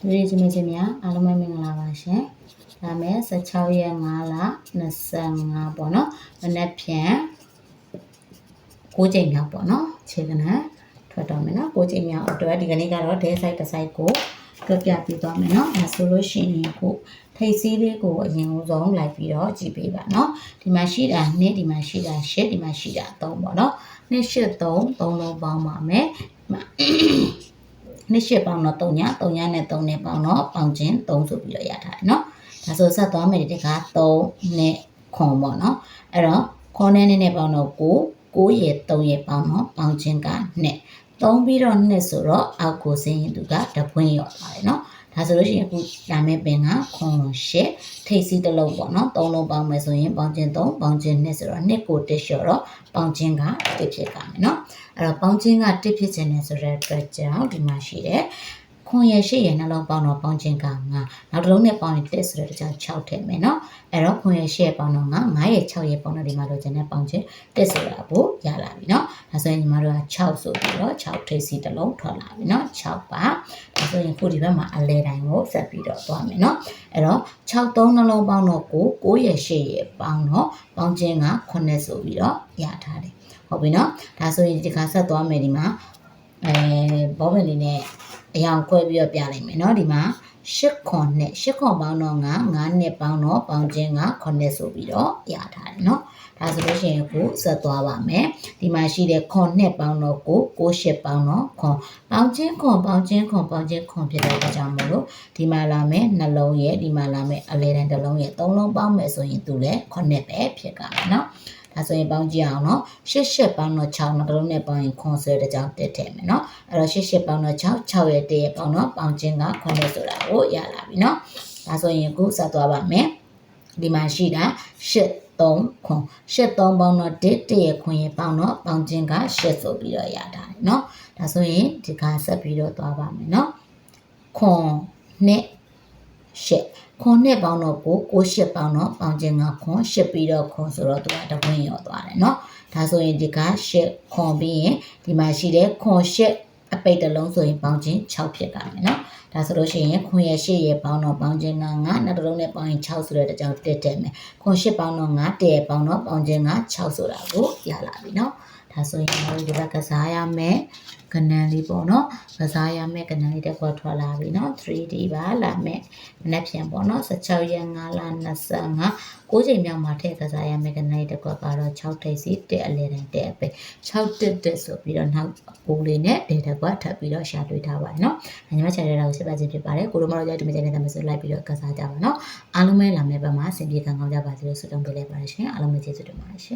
လူတွေချင်းချင်းများအားလုံးပဲမင်္ဂလာပါရှင်။ဒါမဲ့16ရက်5လ25ပေါ့နော်။မနေ့ဖြန်6ချိန်မြောက်ပေါ့နော်။ခြေကနန်းထွက်တော့မယ်နော်။6ချိန်မြောက်အတွက်ဒီကနေ့ကတော့ day site တစ် site ကိုတွက်ပြပြီးသွားမယ်နော်။ဒါဆိုလို့ရှိရင်ကိုထိတ်စည်းလေးကိုအရင်ဆုံးလိုက်ပြီးတော့ကြည့်ပေးပါနော်။ဒီမှာရှိတာ2ဒီမှာရှိတာ8ဒီမှာရှိတာ3ပေါ့နော်။2 8 3 3လုံးပေါင်းပါမယ်။ဒီမှာ နှစ်ရှစ်ပေါင်းတော့3ည3ညနဲ့3နဲ့ပေါင်းတော့ပေါင်းချင်း3ဆိုပြီးတော့ရထားတယ်เนาะဒါဆိုဆက်သွားမယ်ဒီက3နဲ့ခွန်ပေါ့เนาะအဲ့တော့ခွန်နဲ့နဲ့ပေါင်းတော့9 9ရေ3ရေပေါင်းတော့ပေါင်းချင်းက2 3ပြီးတော့2ဆိုတော့အောက်ကိုဆင်းရင်သူကတပွင့်ရော့သွားတယ်เนาะ ဒါဆိုလို့ရှိရင်အခုလာမယ့်ပင်ကခွန်ရှင်ထိပ်စီးတစ်လုံးပေါ့နော်သုံးလုံးပေါင်းမယ်ဆိုရင်ပေါင်းခြင်း3ပေါင်းခြင်း2ဆိုတော့2ကိုတစ်လျှော်တော့ပေါင်းခြင်းကတစ်ဖြစ်ကြမယ်နော်အဲ့တော့ပေါင်းခြင်းကတစ်ဖြစ်ခြင်းနဲ့ဆိုတဲ့အတွက်ကြောင့်ဒီမှာရှိတဲ့ခွန်ရရှိရနှလုံးပေါင်းတော့ပေါင်းခြင်းက9နောက်တစ်လုံးနဲ့ပေါင်းရင်တက်ဆိုတော့ကြောင့်6ထည့်မယ်နော်အဲ့တော့ခွန်ရရှိရပေါင်းတော့9 9ရ6ရပေါင်းတော့ဒီမှာလိုချင်တဲ့ပေါင်းခြင်းတက်ဆိုတာအဖို့ရလာပြီနော် ဒါဆိုရင်ညီမတို့က6ဆိုပြီးတော့6ထိပ်စီတစ်လုံးထွက်လာပြီเนาะ6ပါဒါဆိုရင်ခုဒီဘက်မှာအလဲတိုင်းကိုဆက်ပြီးတော့သွားမယ်เนาะအဲ့တော့6 3နှလုံးပေါင်းတော့9 9ရ8ရပေါင်းတော့ပေါင်းချင်းက9ဆိုပြီးတော့ရထားတယ်ဟုတ်ပြီเนาะဒါဆိုရင်ဒီခါဆက်သွားမယ်ဒီမှာအဲဘောပင်လေးနဲ့အရောင်ခွဲပြီးတော့ပြလိုက်မယ်เนาะဒီမှာရှစ်ခွန်နဲ့ရှစ်ခွန်ပေါင်းတော့9 9နှစ်ပေါင်းတော့ပေါင်းချင်းက9ဆိုပြီးတော့ရထားတယ်เนาะ ဒါဆိုလို့ရှိရင်ကိုဇက်သွားပါမယ်ဒီမှာရှိတဲ့ခွန်နှစ်ပေါင်းတော့ကိုကိုရှစ်ပေါင်းတော့ခွန်ပေါင်းချင်းခွန်ပေါင်းချင်းခွန်ပေါင်းချင်းခွန်ဖြစ်တဲ့အကြောင်းမို့လို့ဒီမှာလာမယ်နှလုံးရဲ့ဒီမှာလာမယ်အလဲတန်းတစ်လုံးရဲ့သုံးလုံးပေါင်းမယ်ဆိုရင်သူလည်းခွန်နှစ်ပဲဖြစ်ကြမယ်နော်ဒါဆိုရင်ပေါင်းကြည့်အောင်နော်ရှစ်ရှစ်ပေါင်းတော့6နှလုံးနဲ့ပေါင်းရင်ခွန်ဆွဲတစ်ကြောင်တက်ထည့်မယ်နော်အဲ့တော့ရှစ်ရှစ်ပေါင်းတော့6 6ရဲ့တရဲ့ပေါင်းတော့ပေါင်းချင်းကခွန်နဲ့ဆိုတာကိုရလာပြီနော်ဒါဆိုရင်ခုစသွားပါမယ်ဒီမှာရှိတာရှစ် 3ခွန်ရှစ်3ပေါင်းတော့1တရဲ့ခွန်ရဲ့ပေါင်းတော့ပေါင်းချင်းကရှစ်ဆိုပြီးတော့ရတာเนาะဒါဆိုရင်ဒီကဆက်ပြီးတော့သွားပါမယ်เนาะခွန်နဲ့ရှစ်ခွန်နဲ့ပေါင်းတော့ကိုကိုရှစ်ပေါင်းတော့ပေါင်းချင်းကခွန်ရှစ်ပြီးတော့ခွန်ဆိုတော့သူကတဝင်းရောသွားတယ်เนาะဒါဆိုရင်ဒီကရှစ်ခွန်ပြီးရင်ဒီမှာရှိတဲ့ခွန်ရှစ် အပိတ်တစ်လုံးဆိုရင်ပေါင်းခြင်း6ဖြစ်ကြတယ်နော်ဒါဆိုလို့ရှိရင်ခွန်ရရှိရပေါင်းတော့ပေါင်းခြင်းက9နောက်တစ်လုံးနဲ့ပေါင်းရင်6ဆိုတဲ့တကြောင်တက်တက်မယ်ခွန်ရှိပေါင်းတော့9တရပေါင်းတော့ပေါင်းခြင်းက6ဆိုတာကိုရလာပြီနော် ဒါဆိုရင်ကျွန်တော်တို့ဒီဘက်ကစားရမယ်ကဏန်လေးပေါ့နော်ကစားရမယ်ကဏန်လေးတက်ခွာထွက်လာပြီနော် 3D ပါလာမယ်မနေ့ပြန်ပေါ့နော်16ရက်5လ25 9ချိန်မြောက်မှာထည့်ကစားရမယ်ကဏန်လေးတက်ခွာကတော့6ထိပ်စီတက်အလဲတိုင်းတက်ပဲ6တက်တက်ဆိုပြီးတော့နောက်ကိုလေးနဲ့ဒေတက်ခွာထပ်ပြီးတော့ရှာတွေ့ထားပါတယ်နော်ညီမချန်နယ်တော်ကိုဆက်ပါခြင်းဖြစ်ပါတယ်ကိုတို့မတော်ကြဒီမချန်နယ်တော်မဆိုလိုက်ပြီးတော့ကစားကြပါနော်အားလုံးပဲလာမယ့်ဘက်မှာအဆင်ပြေကောင်းကြပါစေလို့ဆုတောင်းပေးလိုက်ပါတယ်ရှင်အားလုံးပဲကျေးဇူးတင်ပါတယ်ရှင်